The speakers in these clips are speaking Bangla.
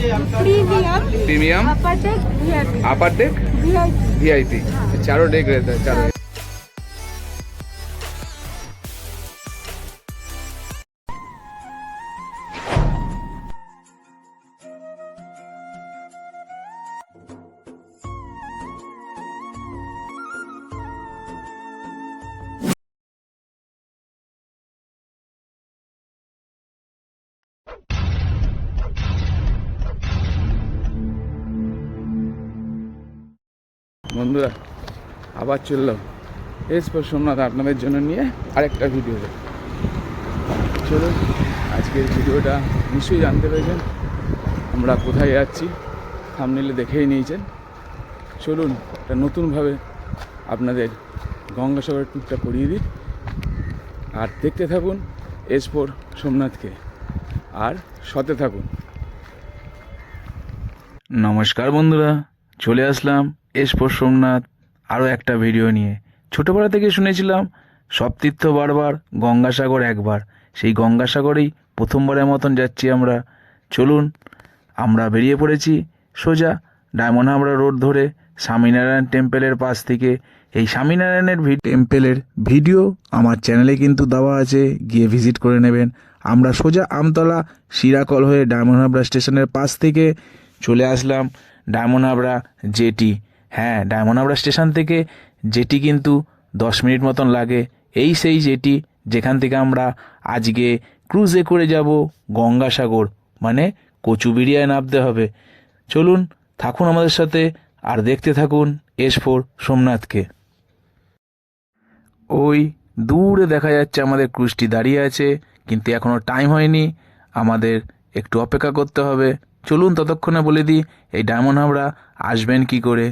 premium premium upper deck VIP upper deck VIP VIP चारों डेक रहता है चारों বন্ধুরা, আবার চললাম এসপর সোমনাথ আপনাদের জন্য নিয়ে আরেকটা ভিডিও চলুন, আজকের ভিডিওটা নিশ্চয়ই জানতে পেরেছেন। আমরা কোথায় যাচ্ছি থামনিলে দেখেই নিয়েছেন। চলুন, একটা নতুনভাবে আপনাদের গঙ্গাসাগরের ট্যুরটা করিয়ে দিই। আর দেখতে থাকুন এসপর সোমনাথকে। আর সতে থাকুন। নমস্কার বন্ধুরা, চলে আসলাম এসপর সোমনাথ আরও একটা ভিডিও নিয়ে। ছোটোবেলা থেকে শুনেছিলাম সব তীর্থ বারবার, গঙ্গাসাগর একবার। সেই গঙ্গাসাগরেই প্রথমবারের মতন যাচ্ছি আমরা। চলুন, আমরা বেরিয়ে পড়েছি সোজা ডায়মন্ড হাবড়া রোড ধরে স্বামীনারায়ণ টেম্পেলের পাশ থেকে। এই স্বামীনারায়ণের ভি- টেম্পেলের ভিডিও আমার চ্যানেলে কিন্তু দেওয়া আছে, গিয়ে ভিজিট করে নেবেন। আমরা সোজা আমতলা সিরাকল হয়ে ডায়মন্ড হাবড়া স্টেশনের পাশ থেকে চলে আসলাম ডায়মন্ড হাবড়া জেটি। হ্যাঁ ডায়মন্ড হাবড়া স্টেশন থেকে যেটি কিন্তু দশ মিনিট মতন লাগে। এই সেই যেটি যেখান থেকে আমরা আজকে ক্রুজে করে যাব গঙ্গাসাগর মানে কচুবিড়িয়ায় নামতে হবে। চলুন, থাকুন আমাদের সাথে আর দেখতে থাকুন এস ফোর সোমনাথকে। ওই দূরে দেখা যাচ্ছে আমাদের ক্রুজটি দাঁড়িয়ে আছে, কিন্তু এখনও টাইম হয়নি। আমাদের একটু অপেক্ষা করতে হবে। চলুন, ততক্ষণে বলে দিই, এই ডায়মন্ড হাবড়া আসবেন কি করে?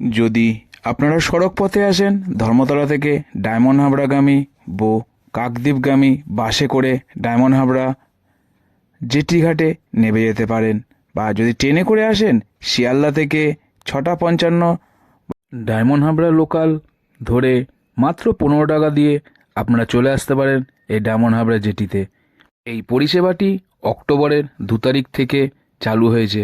যদি আপনারা সড়ক পথে আসেন, ধর্মতলা থেকে ডায়মন্ড হাবড়াগামী, বো কাকদ্বীপগামী বাসে করে ডায়মন্ড হাবড়া জেটি ঘাটে নেমে যেতে পারেন বা যদি ট্রেনে করে আসেন, শিয়ালদা থেকে ছটা পঞ্চান্ন ডায়মন্ড হাবড়া লোকাল ধরে মাত্র পনেরো টাকা দিয়ে আপনারা চলে আসতে পারেন এই ডায়মন্ড হাবড়া জেটিতে। এই পরিষেবাটি অক্টোবরের দু তারিখ থেকে চালু হয়েছে।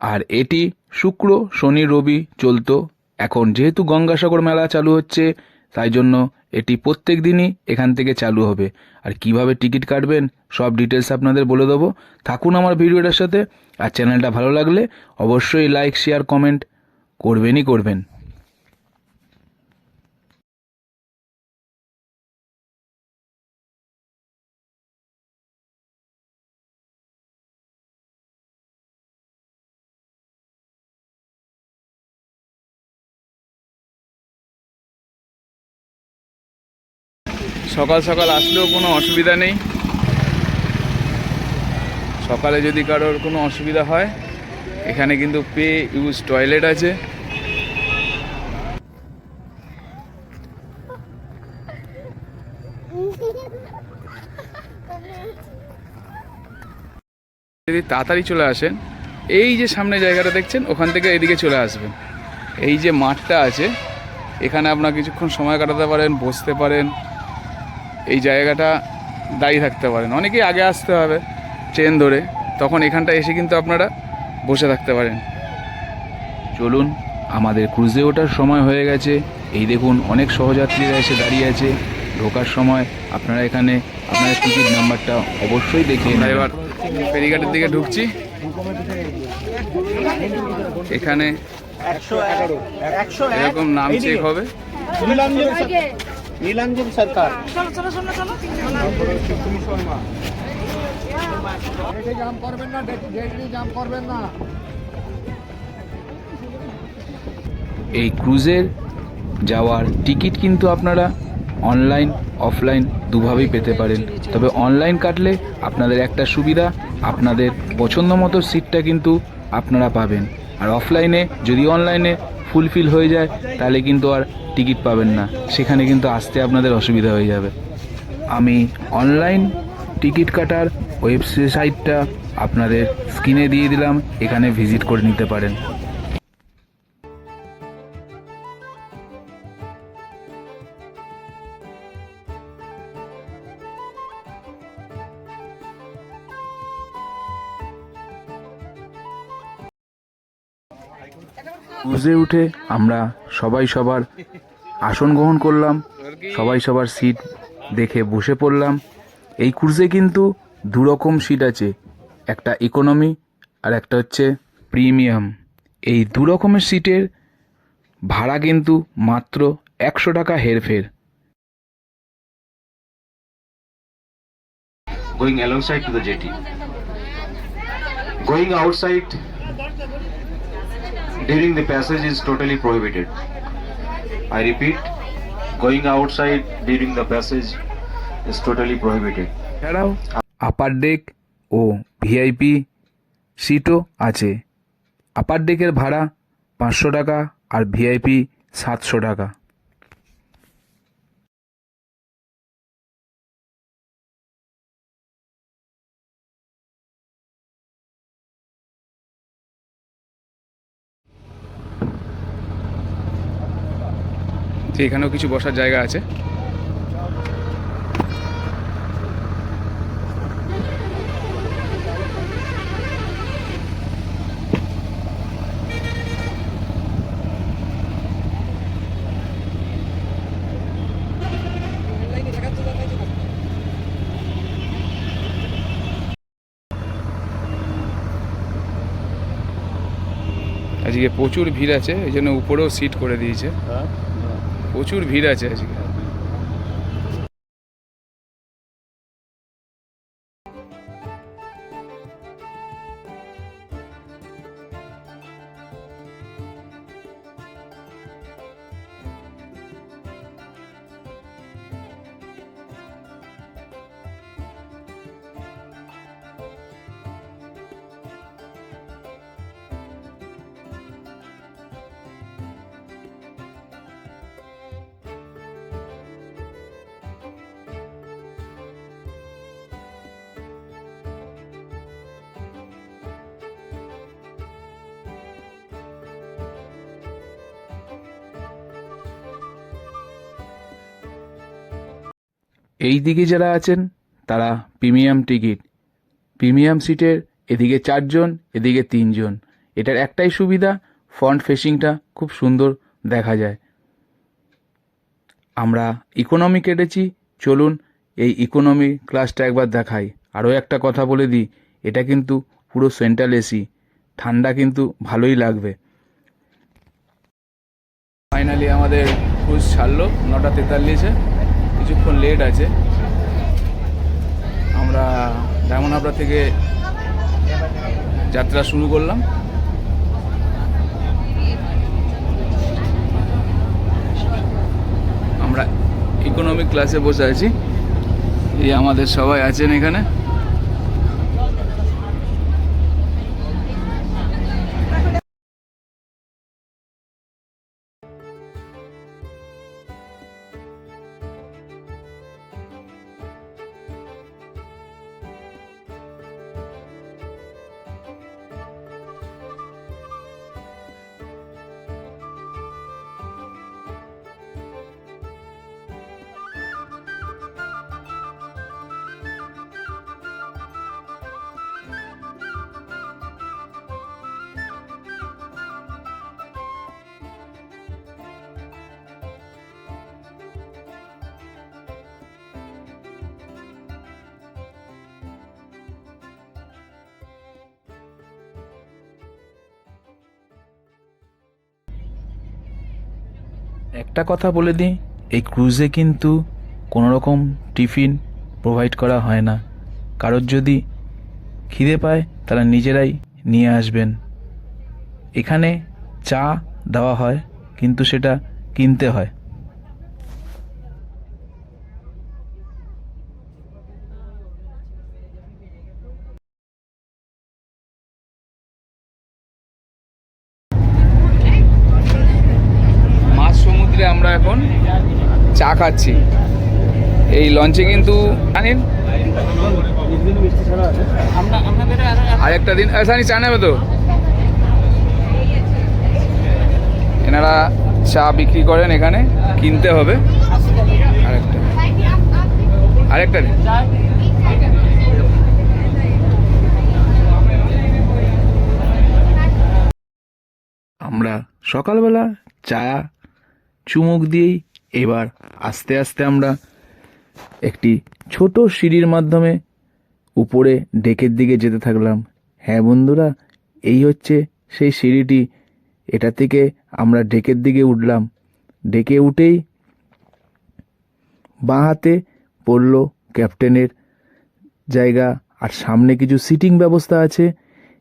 আর এটি শুক্র, শনি, রবি চলতো। এখন যেহেতু গঙ্গাসাগর মেলা চালু হচ্ছে, তাই জন্য এটি প্রত্যেক দিনই এখান থেকে চালু হবে। আর কীভাবে টিকিট কাটবেন, সব ডিটেলস আপনাদের বলে দেবো। থাকুন আমার ভিডিওটার সাথে। আর চ্যানেলটা ভালো লাগলে অবশ্যই লাইক, শেয়ার, কমেন্ট করবেনই করবেন। সকাল সকাল আসলেও কোনো অসুবিধা নেই। সকালে যদি কারোর কোনো অসুবিধা হয়, এখানে কিন্তু পে ইউজ টয়লেট আছে। যদি তাড়াতাড়ি চলে আসেন, এই যে সামনে জায়গাটা দেখছেন, ওখান থেকে এদিকে চলে আসবেন। এই যে মাঠটা আছে, এখানে আপনার কিছুক্ষণ সময় কাটাতে পারেন, বসতে পারেন। এই জায়গাটা দাঁড়িয়ে থাকতে পারেন। অনেকেই আগে আসতে হবে ট্রেন ধরে তখন এখানটা এসে কিন্তু আপনারা বসে থাকতে পারেন। চলুন আমাদের ক্রুজে ওঠার সময় হয়ে গেছে। এই দেখুন অনেক সহযাত্রীরা এসে দাঁড়িয়ে আছে। ঢোকার সময় আপনারা এখানে আপনাদের টিকিট নাম্বারটা অবশ্যই দেখিয়ে নেবেন। এবার ফেরিঘাটের দিকে ঢুকছি। এখানে এরকম নাম চেক হবে। নীলাঞ্জন সর- নীলাঞ্জন সরকার এই ক্রুজের যাওয়ার টিকিট কিন্তু আপনারা অনলাইন অফলাইন দুভাবেই পেতে পারেন। তবে অনলাইন কাটলে আপনাদের একটা সুবিধা আপনাদের পছন্দ মতো সিটটা কিন্তু আপনারা পাবেন। আর অফলাইনে যদি অনলাইনে ফুলফিল হয়ে যায়, তাহলে কিন্তু আর টিকিট পাবেন না। সেখানে কিন্তু আসতে আপনাদের অসুবিধা হয়ে যাবে। আমি অনলাইন টিকিট কাটার ওয়েবসাইটটা আপনাদের স্ক্রিনে দিয়ে দিলাম, এখানে ভিজিট করে নিতে পারেন। ক্রুজে উঠে আমরা সবাই সবার আসন গ্রহণ করলাম, সবাই সবার সিট দেখে বসে পড়লাম। এই ক্রুজে কিন্তু দু রকম সিট আছে, একটা ইকোনমি আর একটা হচ্ছে প্রিমিয়াম এই দু রকমের সিটের ভাড়া কিন্তু মাত্র একশো টাকা হেরফের। Going alongside to the jetty. Going outside during the passage is totally prohibited. I repeat, going outside during the passage is totally prohibited. এছাড়াও আপার ডেক ও ভিআইপি সিটও আছে আপার ডেকের ভাড়া পাঁচশো টাকা আর ভিআইপি সাতশো টাকা তো এখানেও কিছু বসার জায়গা আছে। আজকে প্রচুর ভিড় আছে, এই জন্য উপরেও সিট করে দিয়েছে। প্রচুর ভিড় আছে আজকে। এই দিকে যারা আছেন, তারা প্রিমিয়াম টিকিট। প্রিমিয়াম সিটের এদিকে চারজন, এদিকে তিনজন। এটার একটাই সুবিধা, ফ্রন্ট ফেসিংটা খুব সুন্দর দেখা যায়। আমরা ইকোনমি কেটেছি, চলুন এই ইকোনমি ক্লাসটা একবার দেখাই। আরও একটা কথা বলে দিই, এটা কিন্তু পুরো সেন্ট্রাল এসি ঠান্ডা কিন্তু ভালোই লাগবে। ফাইনালি আমাদের ক্রুজ ছাড়লো, নটা তেতাল্লিশে। কিছুক্ষণ লেট আছে। আমরা ডায়মন্ড হাবড়া থেকে যাত্রা শুরু করলাম। আমরা ইকোনমিক ক্লাসে বসে আছি। এই আমাদের সবাই আছেন এখানে। একটা কথা বলে দিই, এই ক্রুজে কিন্তু কোনো রকম টিফিন প্রোভাইড করা হয় না। কারোর যদি খিদে পায়, তারা নিজেরাই নিয়ে আসবেন। এখানে চা দেওয়া হয়, কিন্তু সেটা কিনতে হয় মাঝ সমুদ্রে আমরা এখন চা খাচ্ছি এই লঞ্চে কিন্তু জানেন আরেকটা দিন সানি, চা নেবে তো? এনারা চা বিক্রি করেন এখানে, কিনতে হবে। আরেকটা। আরেকটা দিন। আমরা সকালবেলা চা চুমুক দিয়েই এবার আস্তে আস্তে আমরা একটি ছোট সিঁড়ির মাধ্যমে উপরে ডেকের দিকে যেতে থাকলাম। হ্যাঁ বন্ধুরা, এই হচ্ছে সেই সিঁড়িটি। এটা থেকে আমরা ডেকের দিকে উঠলাম। ডেকে উঠেই বাঁ হাতে পড়ল ক্যাপ্টেনের জায়গা, আর সামনে কিছু সিটিং ব্যবস্থা আছে।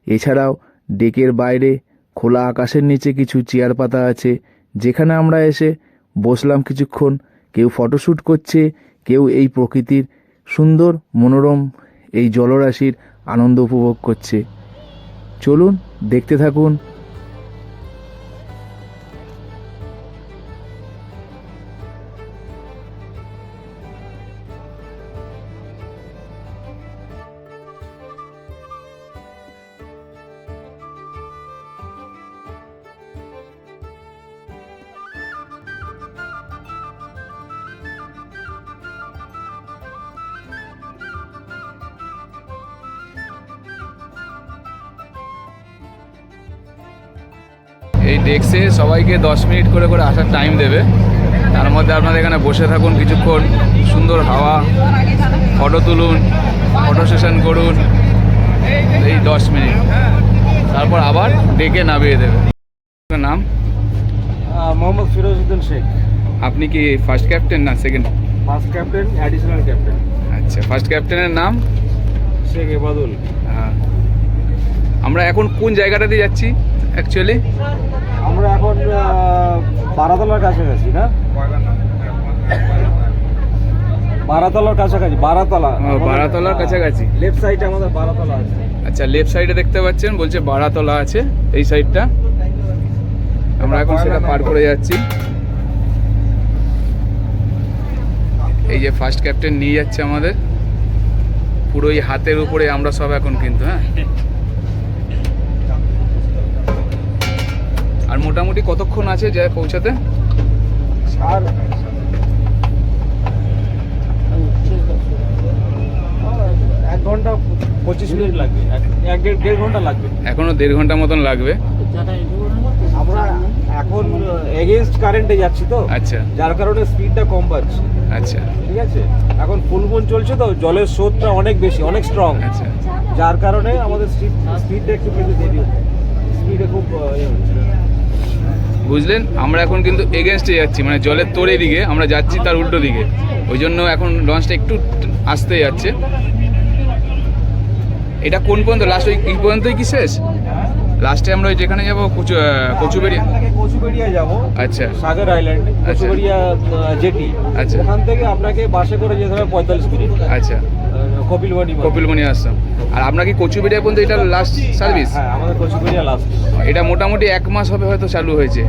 এছাড়াও ডেকের বাইরে খোলা আকাশের নিচে কিছু চেয়ার পাতা আছে, যেখানে আমরা এসে বসলাম কিছুক্ষণ। কেউ ফটোশ্যুট করছে, কেউ এই প্রকৃতির সুন্দর, মনোরম এই জলরাশির আনন্দ উপভোগ করছে। চলুন, দেখতে থাকুন এই ডেস্কে সবাইকে দশ মিনিট করে করে আসার টাইম দেবে। তার মধ্যে আপনারা এখানে বসে থাকুন কিছুক্ষণ সুন্দর হাওয়া ফটো তুলুন ফটো সেশন করুন এই দশ মিনিট। তারপর আবার ডেকে নামিয়ে দেবে। নাম? মোহাম্মদ ফিরোজউদ্দিন শেখ। আপনি কি ফার্স্ট ক্যাপ্টেন না second first captain additional captain আচ্ছা ফার্স্ট ক্যাপ্টেনের নাম? শেখ এবাদুল। হ্যাঁ। আমরা এখন কোন জায়গাটাতে যাচ্ছি? অ্যাকচুয়ালি আমরা এখন বারাতলার কাছাকাছি না? বারাতলার কাছাকাছি বারাতলা। বারাতলার কাছাকাছি। লেফট সাইডে আমাদের বারাতলা আছে। আচ্ছা লেফট সাইডে দেখতে পাচ্ছেন বলছে বাড়াতলা আছে এই সাইডটা আমরা এখন সেটা পার করে যাচ্ছি। এই যে ফার্স্ট ক্যাপ্টেন নিয়ে যাচ্ছে আমাদের। পুরো এই হাতের উপরে আমরা সব এখন কিন্তু হ্যাঁ? আর মোটামুটি কতক্ষণ আছে যায় পৌঁছাতে? এক ঘণ্টা পঁচিশ মিনিট লাগবে। এক- দেড় ঘণ্টা লাগবে। এখনও দেড় ঘণ্টা মতন লাগবে? আমরা এখন কারেন্টে যাচ্ছি তো। আচ্ছা। যার কারণে স্পিডটা কম পাচ্ছি। আচ্ছা। ঠিক আছে? এখন চলছে তো জলের স্রোতটা অনেক বেশি অনেক স্ট্রং আচ্ছা। যার কারণে আমাদের স্পিডটা একটু পেতে দেরি হচ্ছে। স্পিডে খুব ইয়ে বুঝলেন? আমরা এখন কিন্তু এগেনস্টে যাচ্ছি মানে জলের তোড়ে দিকে আমরা যাচ্ছি তার উল্টো দিকে। ওই জন্য এখন লঞ্চটা একটু আসতে যাচ্ছে। এটা কোন পর্যন্ত? লাস্ট ওই পর্যন্তই কি শেষ? লাস্টে আমরা ওই যেখানে যাব কচু কচুবেড়িয়া। কচুবেড়িয়া যাব আচ্ছা। সাগর আইল্যান্ডে কচুবেড়িয়া জেটি আচ্ছা। ওখান থেকে আপনাকে বাসে করে যেতে হবে পঁয়তাল্লিশ মিনিট। আচ্ছা। কপিলমণি আসতাম আর আপনার কি কচুবেড়িয়া পর্যন্ত এটা লাস্ট সার্ভিস হ্যাঁ আমাদের কচুবেড়িয়া লাস্ট এটা মোটামুটি এক মাস হবে হয়তো চালু হয়েছে।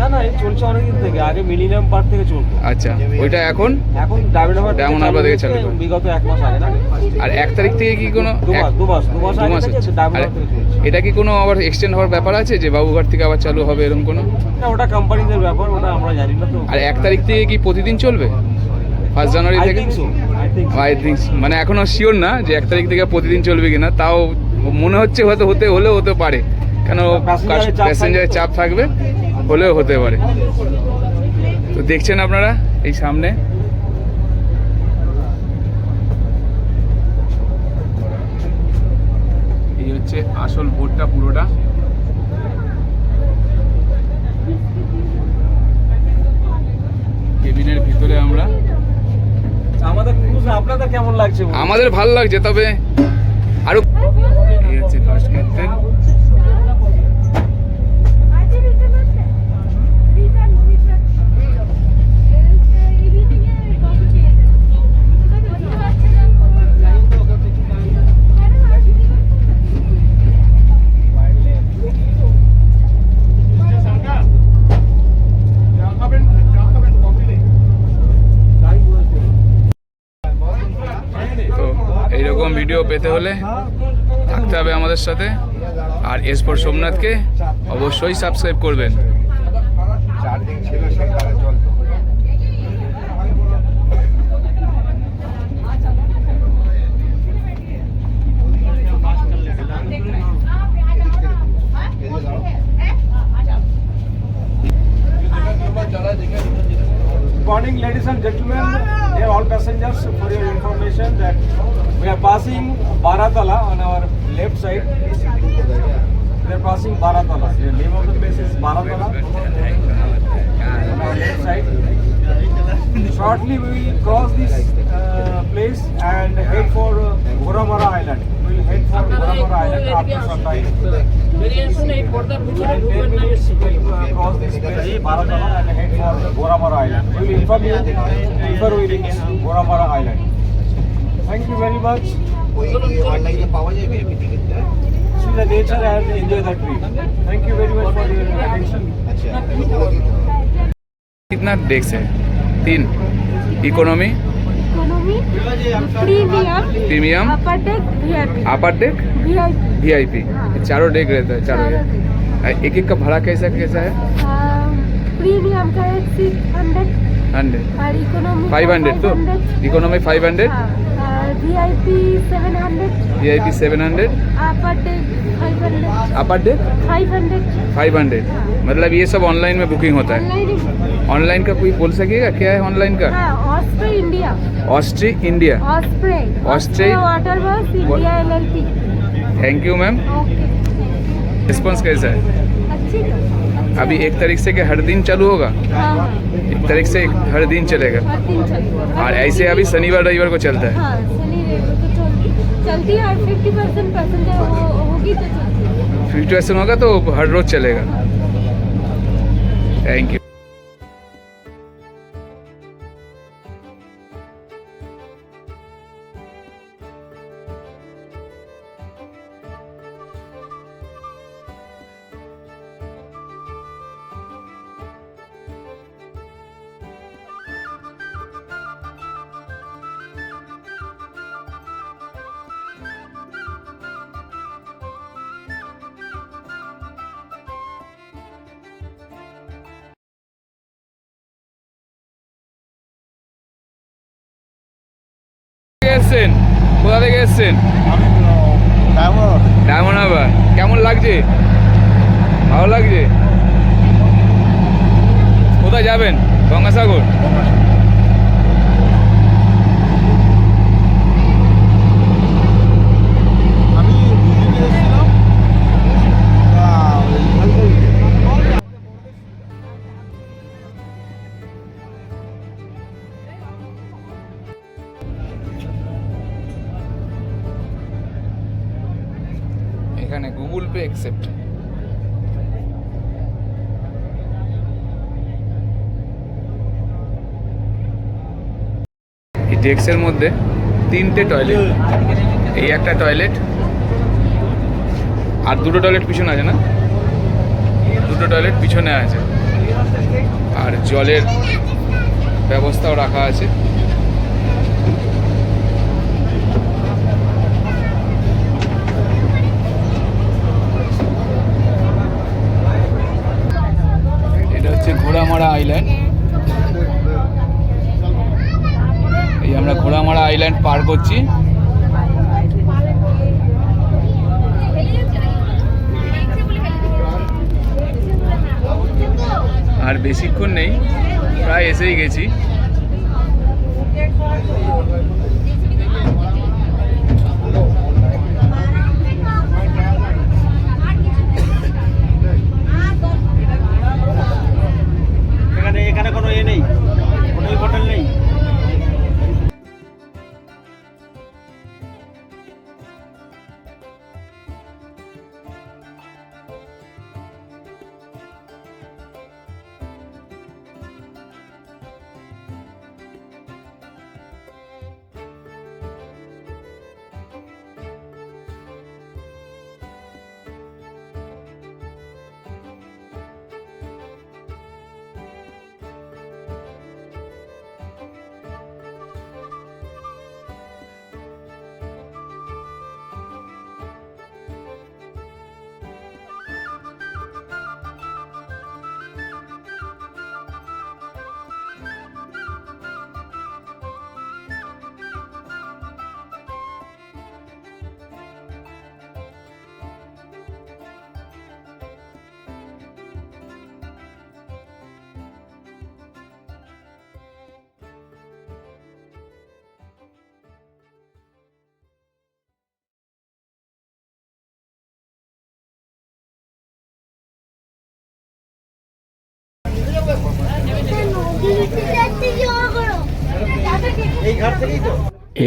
না না এই চলছে অনেকদিন থেকে। আগে মিলিনিয়াম পার্ক থেকে চলতো। আচ্ছা ওইটা এখন? এখন ডায়মন্ড হারবার থেকে চালু বিগত এক মাস আগে আর এক তারিখ থেকে কি কোনো দু মাস দু মাস দু মাস আগে থেকে ডায়মন্ড এটা কি কোনো আবার এক্সটেন্ড হওয়ার ব্যাপার আছে যে বাবুঘাট থেকে আবার চালু হবে এরকম কোনো? না ওটা কোম্পানিদের ব্যাপার ওটা আমরা জানি না তো। আর এক তারিখ থেকে কি প্রতিদিন চলবে? ফার্স্ট জানুয়ারি থেকে? আই থিঙ্ক মানে এখনও শিওর না যে এক তারিখ থেকে প্রতিদিন চলবে কিনা তাও মনে হচ্ছে হয়তো হতে হলেও হতে পারে। কেন প্যাসেঞ্জারের চাপ থাকবে হলেও হতে পারে। তো দেখছেন আপনারা এই সামনে? এই হচ্ছে আসল বোর্ডটা পুরোটা। কেবিনের ভিতরে আমরা আমাদের ক্রুজ আপনাদের কেমন লাগছে আমাদের ভালো লাগছে তবে আরও ফার্স্ট ক্যাপ্টেন পেতে হলে থাকতে হবে আমাদের সাথে আর এসপর সোমনাথকে অবশ্যই সাবস্ক্রাইব করবেন Good morning, ladies and gentlemen, dear all passengers, for your information that we are passing Baratala on our left side. We are passing Baratala. The name of the place is Baratala. On our left side. Shortly, we will cross this uh, place and head for uh, Goramara Island. We will head for Goramara Island after some time. In 10 minutes, we will uh, cross this place, Baratala, and head for Goramara Island. We will inform you before we reach Goramara Island. Thank you very much. অনলাইনে পাওয়া যাবে আমি টিকিটটা See the nature and enjoy the trip. Thank you very much for your attention. আচ্ছা कितना डेक्स है तीन economy economy premium premium upper deck VIP upper deck VIP VIP चारों डेक रहता है चारों डेक एक एक का भाड़ा कैसा कैसा है प्रीमियम का एक सीट हंड्रेड हंड्रेड और इकोनॉमी फाइव हंड्रेड तो economy five hundred VIP seven hundred V I P seven hundred upper deck five hundred upper deck five hundred five hundred मतलब ये सब ऑनलाइन में बुकिंग होता है। ऑनलाइन का कोई बोल सकेगा? क्या है ऑनलाइन का? ऑस्ट्रे इंडिया ऑस्ट्री इंडिया ऑस्ट्रे ऑस्ट्रे water bus India LLP thank you ma'am response कैसा है? अच्छी तो। अभी एक तारीख से क्या हर दिन चालू होगा? हाँ हाँ। एक तारीख से हर दिन चलेगा। हर दिन और ऐसे अभी शनिवार रविवार को चलता है। हाँ को चलती है और फिफ्टी परसेंट पैसेंजर होगी तो चलती है। फिफ्टी परसेंट होगा तो हर रोज चलेगा। थैंक यू এসছেন কোথা থেকে এসছেন? ডায়মন্ড। আবার কেমন লাগছে? ভালো লাগছে? কোথায় যাবেন? গঙ্গাসাগর। অ্যাকসেপ্ট এই ডেস্কের মধ্যে তিনটে টয়লেট। এই একটা টয়লেট আর দুটো টয়লেট পিছনে আছে না? দুটো টয়লেট পিছনে আছে। আর জলের ব্যবস্থাও রাখা আছে এটা হচ্ছে ঘোড়ামারা আইল্যান্ড এই আমরা ঘোড়ামারা আইল্যান্ড পার করছি। আর বেশিক্ষণ নেই প্রায় এসেই গেছি। কোনো এ নেই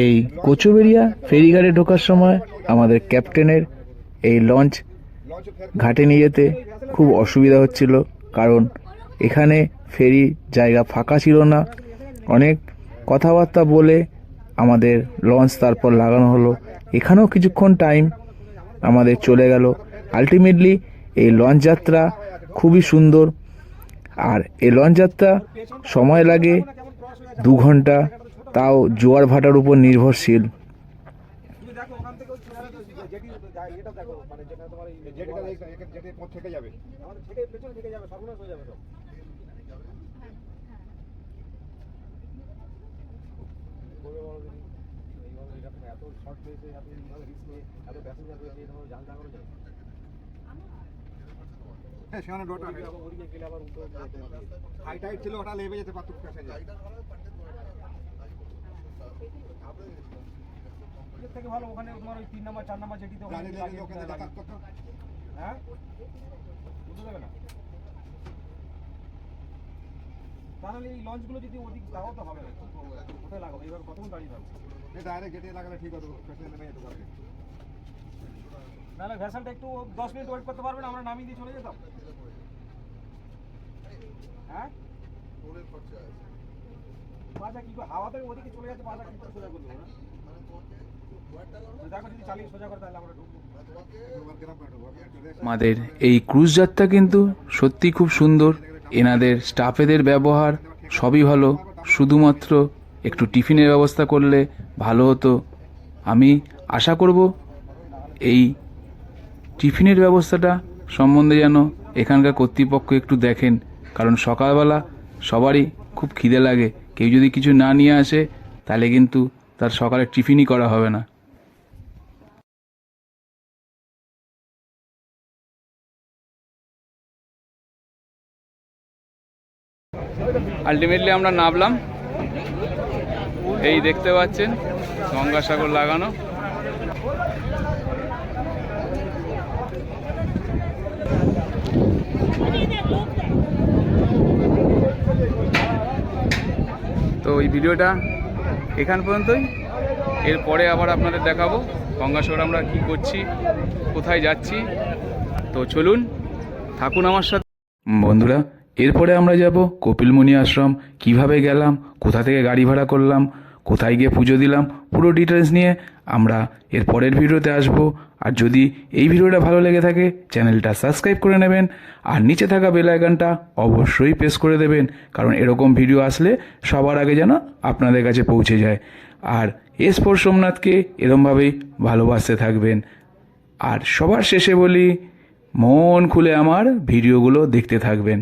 এই কোচুবেরিয়া ফেরিঘাটে ঢোকার সময় আমাদের ক্যাপ্টেনের এই লঞ্চ ঘাটে নিয়ে যেতে খুব অসুবিধা হচ্ছিল, কারণ এখানে ফেরি জায়গা ফাঁকা ছিল না। অনেক কথাবার্তা বলে আমাদের লঞ্চ তারপর লাগানো হলো। এখানেও কিছুক্ষণ টাইম আমাদের চলে গেল। আলটিমেটলি এই লঞ্চ যাত্রা খুবই সুন্দর। আর এই লঞ্চ যাত্রা সময় লাগে দু ঘণ্টা। তাও জোয়ার ভাটার উপর নির্ভরশীল। হ্যাঁ সেখানে ডটা হাই টাইট ছিল ওটা লেবে যেতে পারতো প্যাসেঞ্জার থেকে ভালো ওখানে তোমার ওই তিন নাম্বার চার নাম্বার যেটিতে হ্যাঁ? বুঝতে দেবে না? তাহলে এই লঞ্চগুলো যদি ওদিক লাগাও তো হবে না? কোথায় লাগাবো? এইভাবে কতক্ষণ দাঁড়িয়ে থাকব? ডাইরেক্ট গেটে লাগালে ঠিক যেতে পারবে। নাহলে ভ্যাসেলটা একটু দশ মিনিট ওয়েট করতে পারবেন আমরা নামিয়ে দিয়ে চলে যেতাম। হ্যাঁ? পাঁচা কি করে হাওয়াতে ওদিকে চলে যাচ্ছে পাঁচা কি করে সোজা করব না আমাদের এই ক্রুজ যাত্রা কিন্তু সত্যি খুব সুন্দর। এনাদের স্টাফেদের ব্যবহার সবই ভালো। শুধুমাত্র একটু টিফিনের ব্যবস্থা করলে ভালো হতো। আমি আশা করব এই টিফিনের ব্যবস্থাটা সম্বন্ধে যেন এখানকার কর্তৃপক্ষ একটু দেখেন। কারণ সকালবেলা সবারই খুব খিদে লাগে। কেউ যদি কিছু না নিয়ে আসে, তাহলে কিন্তু তার সকালে টিফিনই করা হবে না। আলটিমেটলি আমরা নামলাম। এই দেখতে পাচ্ছেন, গঙ্গাসাগর লাগানো। তো এই ভিডিওটা এখান পর্যন্তই। এরপরে আবার আপনাদের দেখাবো গঙ্গাসাগর আমরা কি করছি, কোথায় যাচ্ছি। তো চলুন, থাকুন আমার সাথে। বন্ধুরা এরপরে আমরা যাব কপিলমুনি আশ্রম। কীভাবে গেলাম? কোথা থেকে গাড়ি ভাড়া করলাম? কোথায় গিয়ে পুজো দিলাম? পুরো ডিটেলস নিয়ে আমরা এর পরের ভিডিওতে আসব। আর যদি এই ভিডিওটা ভালো লেগে থাকে চ্যানেলটা সাবস্ক্রাইব করে নেবেন। আর নিচে থাকা বেল আইকনটা অবশ্যই প্রেস করে দেবেন। কারণ এরকম ভিডিও আসলে সবার আগে যেন আপনাদের কাছে পৌঁছে যায়। আর এসপোর সোমনাথকে এরমভাবেই ভালোবাসতে থাকবেন। আর সবার শেষে বলি, মন খুলে আমার ভিডিওগুলো দেখতে থাকবেন।